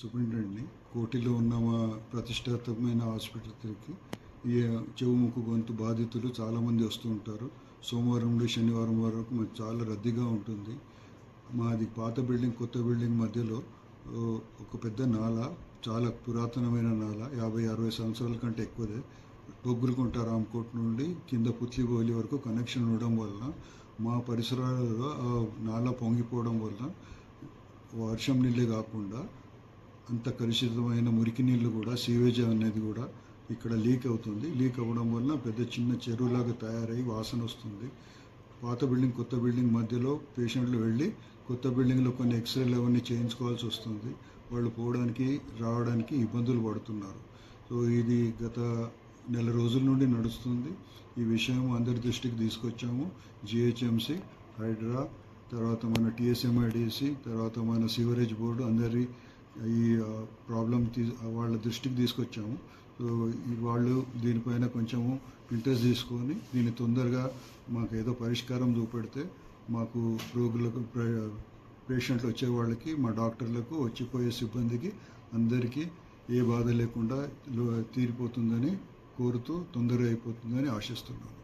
సూపరింటెండెంట్ని కోటిలో ఉన్న మా ప్రతిష్టాత్మకమైన ఆసుపత్రికి ఈ చెవు ముక్కు గొంతు బాధితులు చాలామంది వస్తూ ఉంటారు. సోమవారం నుండి శనివారం వరకు మాకు చాలా రద్దీగా ఉంటుంది. మాది పాత బిల్డింగ్ కొత్త బిల్డింగ్ మధ్యలో ఒక పెద్ద నాల చాలా పురాతనమైన నాల యాభై అరవై సంవత్సరాల కంటే ఎక్కువదే. బొగ్గులకుంట రామ్కోట్ నుండి కింద పుత్లిబోలి వరకు కనెక్షన్ ఉండడం వలన మా పరిసరాలలో నాల పొంగిపోవడం వలన వర్షం నీళ్ళే కాకుండా అంత కలుషితమైన మురికి నీళ్ళు కూడా సీవేజ్ అనేది కూడా ఇక్కడ లీక్ అవుతుంది. లీక్ అవ్వడం వల్ల పెద్ద చిన్న చెరువులాగా తయారై వాసన వస్తుంది. పాత బిల్డింగ్ కొత్త బిల్డింగ్ మధ్యలో పేషెంట్లు వెళ్ళి కొత్త బిల్డింగ్లో కొన్ని ఎక్స్రేలు అవన్నీ చేయించుకోవాల్సి వస్తుంది. వాళ్ళు పోవడానికి రావడానికి ఇబ్బందులు పడుతున్నారు. సో ఇది గత నెల రోజుల నుండి నడుస్తుంది. ఈ విషయం అందరి దృష్టికి తీసుకొచ్చాము. జిహెచ్ఎంసి హైడ్రా తర్వాత మన టీఎస్ఎంఐడిసి తర్వాత మన సివరేజ్ బోర్డు అందరి ఈ ప్రాబ్లం తీ వాళ్ళ దృష్టికి తీసుకొచ్చాము. సో వాళ్ళు దీనిపైన కొంచెము ఇంట్రెస్ట్ తీసుకొని దీన్ని తొందరగా మాకు ఏదో పరిష్కారం చూపెడితే మాకు రోగులకు ప్ర- పేషెంట్లు వచ్చే వాళ్ళకి మా డాక్టర్లకు వచ్చిపోయే సిబ్బందికి అందరికీ ఏ బాధ లేకుండా తీరిపోతుందని కోరుతూ తొందరగా అయిపోతుందని ఆశిస్తున్నాను.